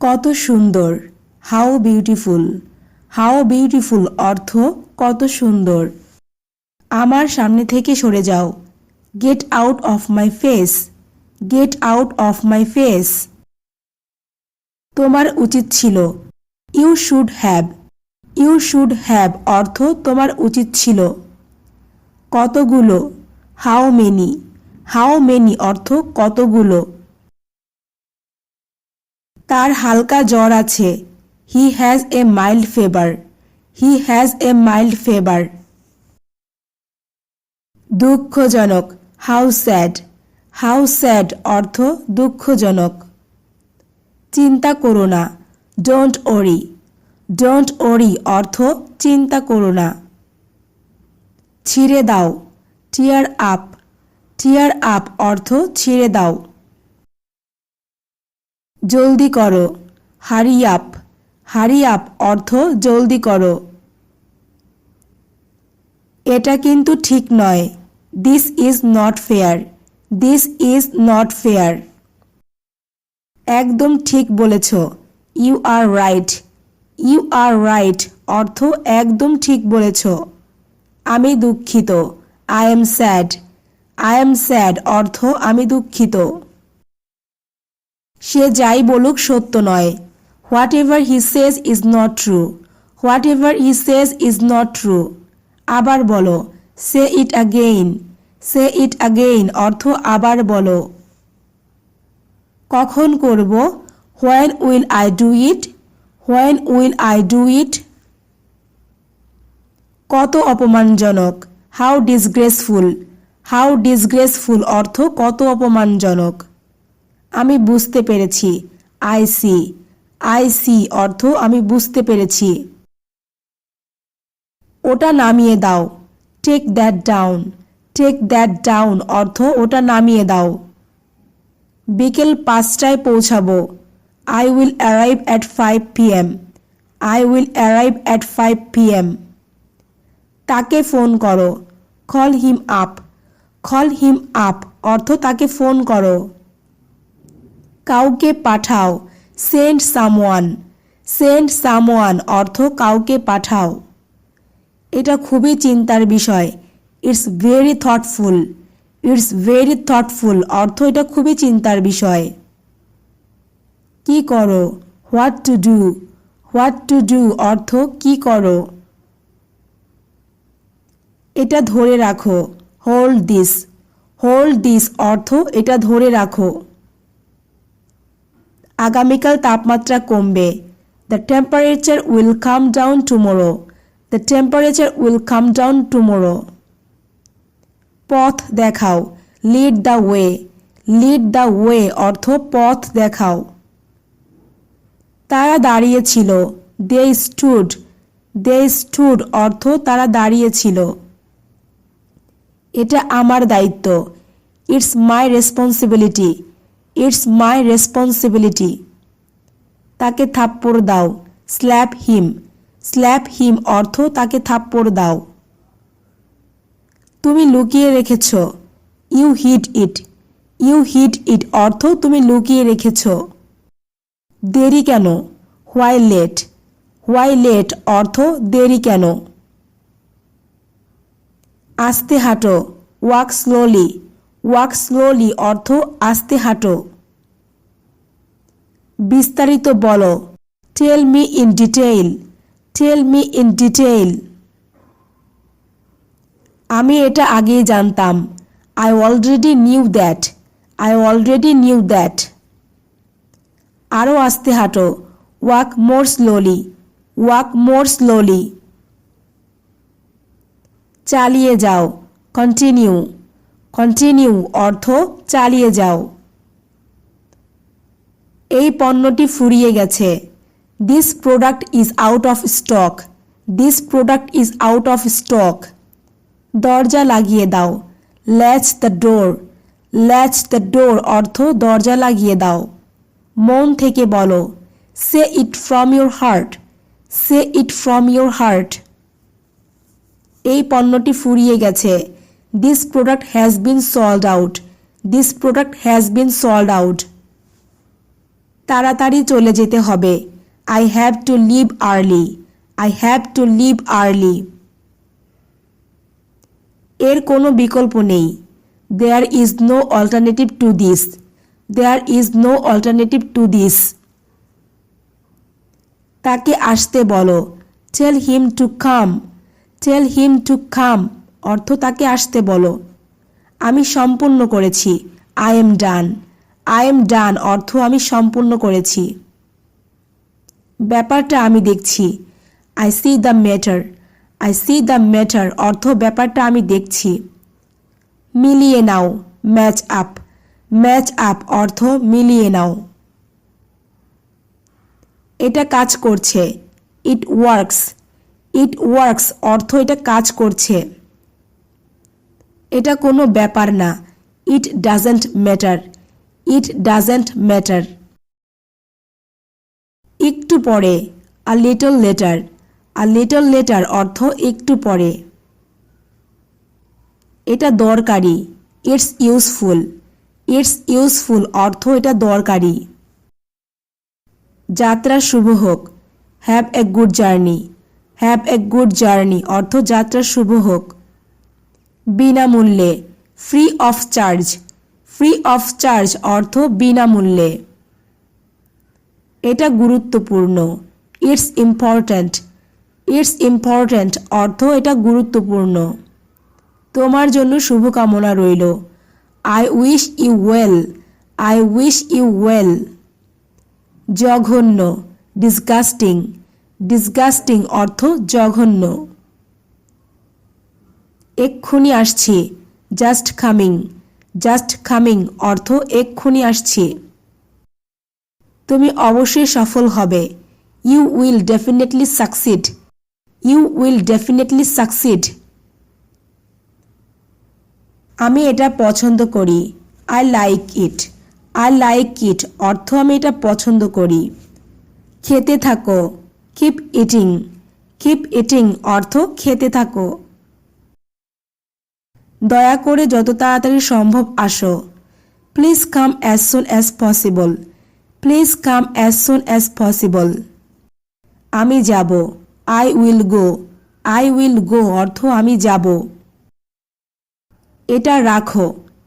কত সুন্দর। How beautiful how beautiful অর্থ কত সুন্দর। আমার সামনে থেকে সরে যাও। Get out of my face get out of my face তোমার উচিত ছিল। You should have you should have অর্থ তোমার উচিত ছিল। কতগুলো? হাউ মেনি হাউ মেনি অর্থ কতগুলো? তার হালকা জ্বর আছে। He has a mild fever he has a mild fever দুঃখজনক। হাউ স্যাড হাউ স্যাড অর্থ দুঃখজনক। চিন্তা করো না। ডোন্ট ওরি ডোন্ট ওরি অর্থ চিন্তা করো না। ছিঁড়ে দাও। টিয়ার আপ টিয়ার আপ অর্থ ছিঁড়ে দাও। জলদি করো। Hurry up. হারি আপ অর্থ জলদি করো। এটা কিন্তু ঠিক নয়। This is not fair this is not fair একদম ঠিক বলেছ। You are right you are right অর্থ একদম ঠিক বলেছ। আমি দুঃখিত। I am sad I am sad অর্থ আমি দুঃখিত। সে যাই বলুক সত্য নয়। Whatever he says is not true whatever he says is not true আবার বলো সে ইট আগেইন সে ইট আগেইন অর্থ আবার বলো। কখন করব? When will I do it when will I do it কত অপমানজনক। হাউ ডিসগ্রেসফুল হাউ ডিসগ্রেসফুল অর্থ কত অপমানজনক। আমি বুঝতে পেরেছি। আই সি আই সি অর্থ আমি বুঝতে পেরেছি। ওটা নামিয়ে দাও। Take that down take that down অর্থ ওটা নামিয়ে দাও। বিকেল পাঁচটায় পৌঁছাবো। I will arrive at five PM I will arrive at five PM তাকে ফোন করো। Call him up call him up অর্থ তাকে ফোন করো। কাউকে পাঠাও। সেন্ড সামওয়ান সেন্ড সামওয়ান অর্থ কাউকে পাঠাও। এটা খুবই চিন্তার বিষয়। It's very thoughtful it's very thoughtful অর্থ এটা খুবই চিন্তার বিষয়। কি করো? What to do what to do অর্থ কি করো? এটা ধরে রাখো। হোল্ড দিস হোল্ড দিস অর্থ এটা ধরে রাখো। আগামীকাল তাপমাত্রা কমবে। The temperature will come down tomorrow the temperature will come down tomorrow পথ দেখাও। Lead the way lead the way অর্থ পথ দেখাও। তারা দাঁড়িয়েছিল। দে স্টুড দে স্টুড অর্থ তারা দাঁড়িয়েছিল। এটা আমার দায়িত্ব। It's my responsibility it's my responsibility তাকে থাপ্পড় দাও। স্ল্যাপ হিম স্ল্যাপ হিম অর্থ তাকে থাপ্পড় দাও। তুমি লুকিয়ে রেখেছ। You hit it you hit it অর্থ তুমি লুকিয়ে রেখেছ। দেরি কেন? হোয়াই লেট হোয়াই লেট অর্থ দেরি কেন? আস্তে হাঁটো। ওয়াক স্লোলি ওয়াক স্লোলি, অর্থ আস্তে হাঁটো। বিস্তারিত বলো। Tell me in detail tell me in detail আমি এটা আগেই জানতাম। I already knew that I already knew that আরও আস্তে হাঁটো। Walk more slowly walk more slowly চালিয়ে যাও। কন্টিনিউ কন্টিনিউ অর্থ চালিয়ে যাও। এই পণ্যটি ফুরিয়ে গেছে। This product is out of stock this product is out of stock দরজা লাগিয়ে দাও। Latch the door latch the door অর্থ দরজা লাগিয়ে দাও। মন থেকে বলো say it from your heart say it from your heart এই পণ্যটি ফুরিয়ে গেছে। This product has been sold out this product has been sold out তাড়াতাড়ি চলে যেতে হবে। I have to leave early I have to leave early এর কোনো বিকল্প নেই। There is no alternative to this there is no alternative to this তাকে আসতে বলো। Tell him to come tell him to come অর্থ তাকে আসতে বলো। আমি সম্পূর্ণ করেছি। I am done I am done অর্থ আমি সম্পূর্ণ করেছি। ব্যাপারটা আমি দেখছি। I see the matter I see the matter অর্থ ব্যাপারটা আমি দেখছি। মিলিয়ে নাও। ম্যাচ আপ ম্যাচ আপ অর্থ মিলিয়ে নাও। এটা কাজ করছে। ইট ওয়ার্কস ইট ওয়ার্কস অর্থ এটা কাজ করছে। এটা কোনো ব্যাপার না। It doesn't matter it doesn't matter একটু পরে a little later a little later অর্থ একটু পরে। এটা দরকারি। ইটস ইউজফুল ইটস ইউজফুল অর্থ এটা দরকারি। যাত্রা শুভ হোক। Have a good journey have a good journey অর্থ যাত্রা শুভ হোক। বিনামূল্যে free of charge free of charge অর্থ বিনামূল্যে। এটা গুরুত্বপূর্ণ। ইটস ইম্পর্ট্যান্ট ইটস ইম্পর্ট্যান্ট অর্থ এটা গুরুত্বপূর্ণ। তোমার জন্য শুভকামনা রইল। I wish you well I wish you well জঘন্য। ডিসগাস্টিং ডিসগাস্টিং অর্থ জঘন্য। এক্ষুনি আসছি। Just coming. জাস্ট কামিং অর্থ এক্ষুনি আসছি। তুমি অবশ্যই সফল হবে। You will definitely succeed you will definitely succeed আমি এটা পছন্দ করি। I like it I like it অর্থ আমি এটা পছন্দ করি। খেতে থাকো। কিপ ইটিং কিপ ইটিং অর্থ খেতে থাকো। দয়া করে যত তাড়াতাড়ি সম্ভব আসো। Please come as soon as possible please come as soon as possible আমি যাব। I will go I will go অর্থ আমি যাব। এটা রাখো।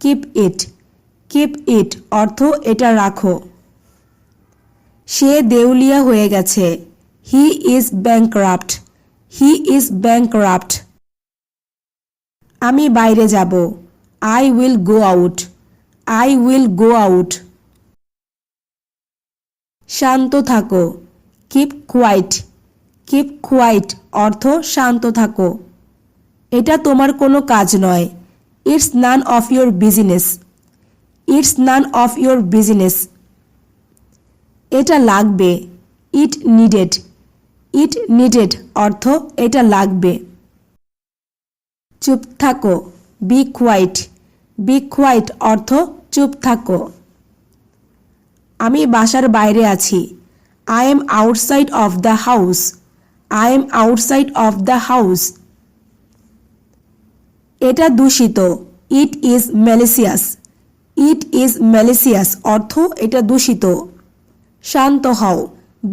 কিপ ইট কিপ ইট অর্থ এটা রাখো। সে দেউলিয়া হয়ে গেছে। He is bankrupt he is bankrupt আমি বাইরে যাব। I will go out I will go out শান্ত থাকো। কিপ কোয়াইট কিপ কোয়াইট অর্থ শান্ত থাকো। এটা তোমার কোনো কাজ নয়। It's none of your business it's none of your business এটা লাগবে। ইট নিডেড ইট নিডেড অর্থ এটা লাগবে। চুপ থাকো। বি কোয়াইট বি কোয়াইট অর্থ চুপ থাকো। আমি বাসার বাইরে আছি। I am outside of the house I am outside of the house এটা দূষিত। It is malicious it is malicious অর্থ এটা দূষিত। শান্ত হও।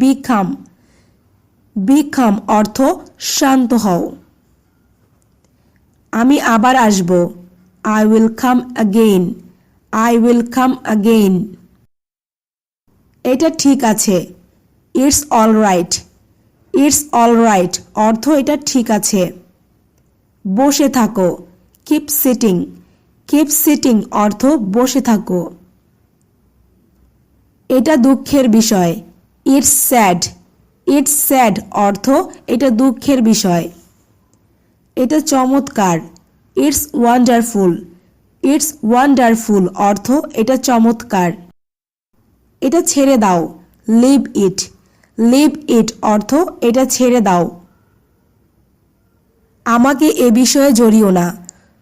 বিখাম বিখাম অর্থ শান্ত হও। আমি আবার আসব। I will come again I will come again এটা ঠিক আছে। It's all right it's all right অর্থ এটা ঠিক আছে। বসে থাকো। কিপ সিটিং কিপ সিটিং অর্থ বসে থাকো। এটা দুঃখের বিষয়। ইটস স্যাড ইটস স্যাড অর্থ এটা দুঃখের বিষয়। এটা চমৎকার। ইটস ওয়ান্ডারফুল ইটস ওয়ান্ডারফুল অর্থ এটা চমৎকার। এটা ছেড়ে দাও। লিভ ইট লিভ ইট অর্থ এটা ছেড়ে দাও। আমাকে এ বিষয়ে জড়িও না।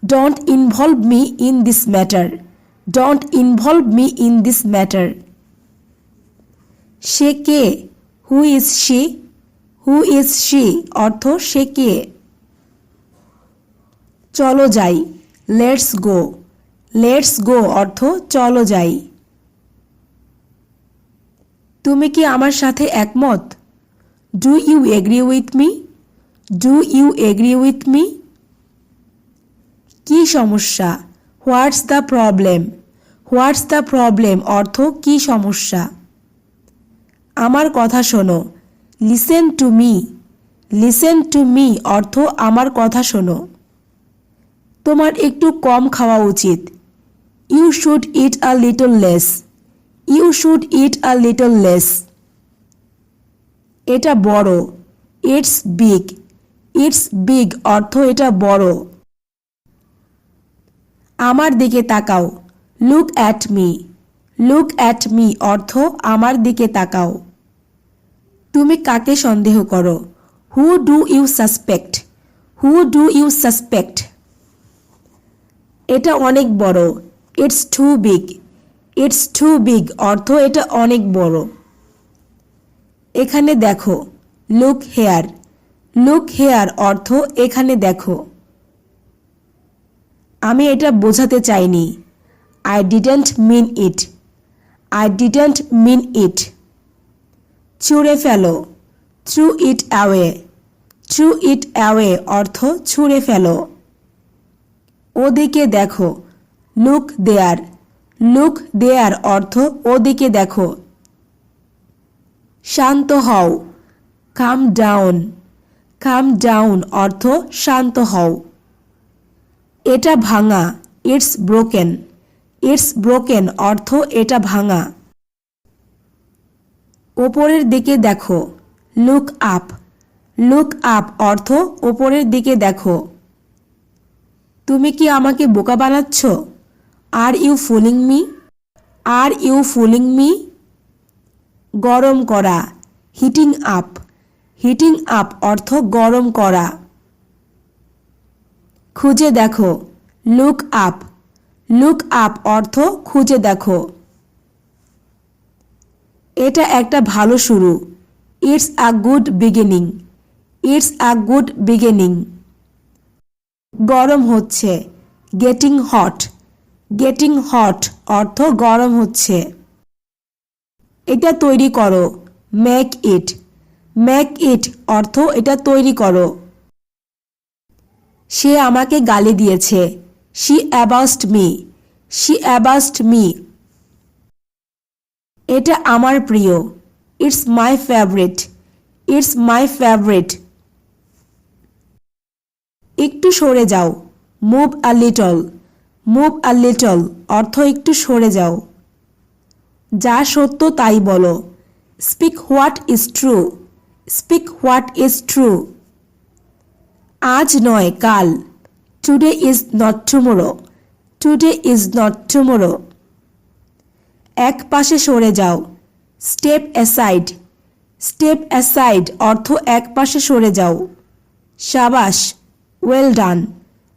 Don't involve me in this matter don't involve me in this matter say K? Who is she who is she অর্থ সে কে? চলো যাই। লেটস গো লেটস গো অর্থ চলো যাই। তুমি কি আমার সাথে একমত? Do you agree with me do you agree with me কি সমস্যা? What's the problem what's the problem অর্থ কি সমস্যা? আমার কথা শোনো। Listen to me listen to me অর্থ আমার কথা শোনো। তোমার একটু কম খাওয়া উচিত। You should eat a little less you should eat a little less এটা বড়। ইটস বিগ ইটস বিগ অর্থ এটা বড়। আমার দিকে তাকাও। Look at me look at me অর্থ আমার দিকে তাকাও। তুমি কাকে সন্দেহ করো? Who do you suspect who do you suspect এটা অনেক বড়। It's too big it's too big অর্থ এটা অনেক বড়। এখানে দেখো। লুক হেয়ার লুক হেয়ার অর্থ এখানে দেখো। আমি এটা বোঝাতে চাইনি। I didn't mean it I didn't mean it ছুঁড়ে ফেলো। Throw it away throw it away অর্থ ছুঁড়ে ফেলো। ওদিকে দেখো। লুক দেয়ার লুক দেয়ার অর্থ ওদিকে দেখো। শান্ত হও। কাম ডাউন কাম ডাউন অর্থ শান্ত হও। এটা ভাঙা। ইটস ব্রোকেন ইটস ব্রোকেন অর্থ এটা ভাঙা। ওপরের দিকে দেখো। লুক আপ লুক আপ অর্থ ওপরের দিকে দেখো। তুমি কি আমাকে বোকা বানাচ্ছ? Are you fooling me are you fooling me গরম করা। হিটিং আপ হিটিং আপ অর্থ গরম করা। খুঁজে দেখো। লুক আপ লুক আপ অর্থ খুঁজে দেখো। এটা একটা ভালো শুরু। It's a good beginning it's a good beginning গরম হচ্ছে। গেটিং হট গেটিং হট অর্থ গরম হচ্ছে। এটা তৈরি করো। মেক ইট মেক ইট অর্থ এটা তৈরি করো। সে আমাকে গালি দিয়েছে। She abused me she abused me এটা আমার প্রিয়। It's my favourite it's my favourite একটু সরে যাও। Move a little move a little অর্থ একটু সরে যাও। যা সত্য তাই বলো। Speak what is true speak what is true আজ নয়, কাল। Today is not tomorrow today is not tomorrow এক পাশে সরে যাও। স্টেপ অ্যাসাইড স্টেপ অ্যাসাইড অর্থ এক পাশে সরে যাও। সাবাস। ওয়েল ডান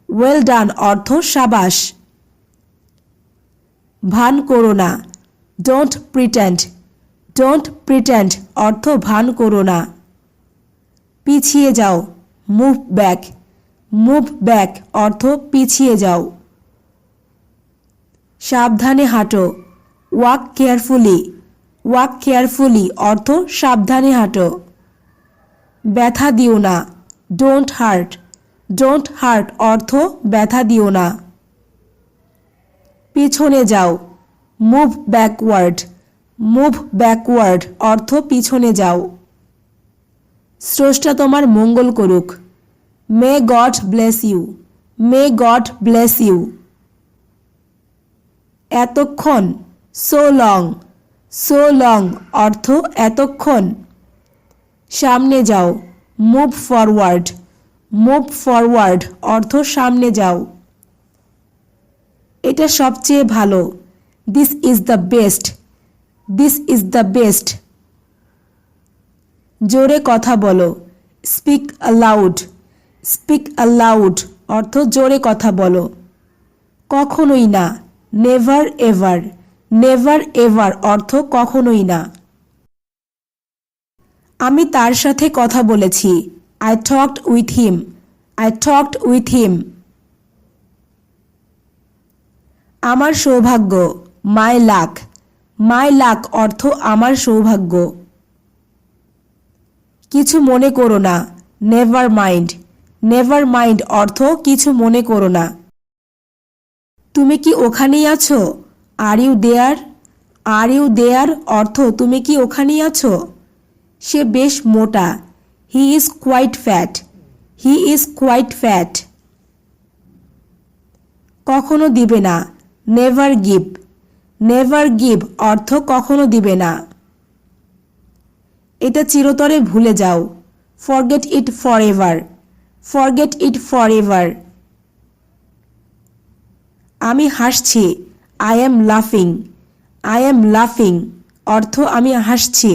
ওয়েল ডান অর্থ সাবাস ভান করো না ডোন্ট প্রিটেন্ড ডোন্ট প্রিটেন্ড অর্থ ভান করো না পিছিয়ে যাও মুভ ব্যাক মুভ ব্যাক অর্থ পিছিয়ে যাও সাবধানে হাঁটো ওয়াক কেয়ারফুলি ওয়াক কেয়ারফুলি অর্থ সাবধানে হাঁটো ব্যথা দিও না ডোন্ট হার্ট ডোন্ট হার্ট অর্থ ব্যথা দিও না। পিছনে যাও। মুভ ব্যাকওয়ার্ড মুভ ব্যাকওয়ার্ড অর্থ পিছনে যাও। স্রষ্টা তোমার মঙ্গল করুক। May God bless you may God bless you এতক্ষণ সো লং সো লং অর্থ এতক্ষণ। সামনে যাও। মুভ ফরওয়ার্ড মুভ ফরওয়ার্ড অর্থ সামনে যাও। এটা সবচেয়ে ভালো। This is the best this is the best জোরে কথা বলো। স্পিক অ্যালাউড স্পিক অ্যালাউড অর্থ জোরে কথা বলো। কখনোই না। নেভার এভার নেভার এভার অর্থ কখনোই না। আমি তার সাথে কথা বলেছি। I talked with him I talked with him আমার সৌভাগ্য মাই লাক মাই লাক অর্থ আমার সৌভাগ্য। কিছু মনে করো না নেভার মাইন্ড নেভার মাইন্ড অর্থ কিছু মনে করো না। তুমি কি ওখানেই আছো? Are you there are you there অর্থ তুমি কি ওখানেই আছো? সে বেশ মোটা। He is quite fat he is quite fat কখনো দিবে না। নেভার গিভ নেভার গিভ অর্থ কখনো দিবে না। এটা চিরতরে ভুলে যাও। Forget it for ever forget it for ever আমি হাসছি। আই এম লাফিং আই এম লাফিং অর্থ আমি হাসছি।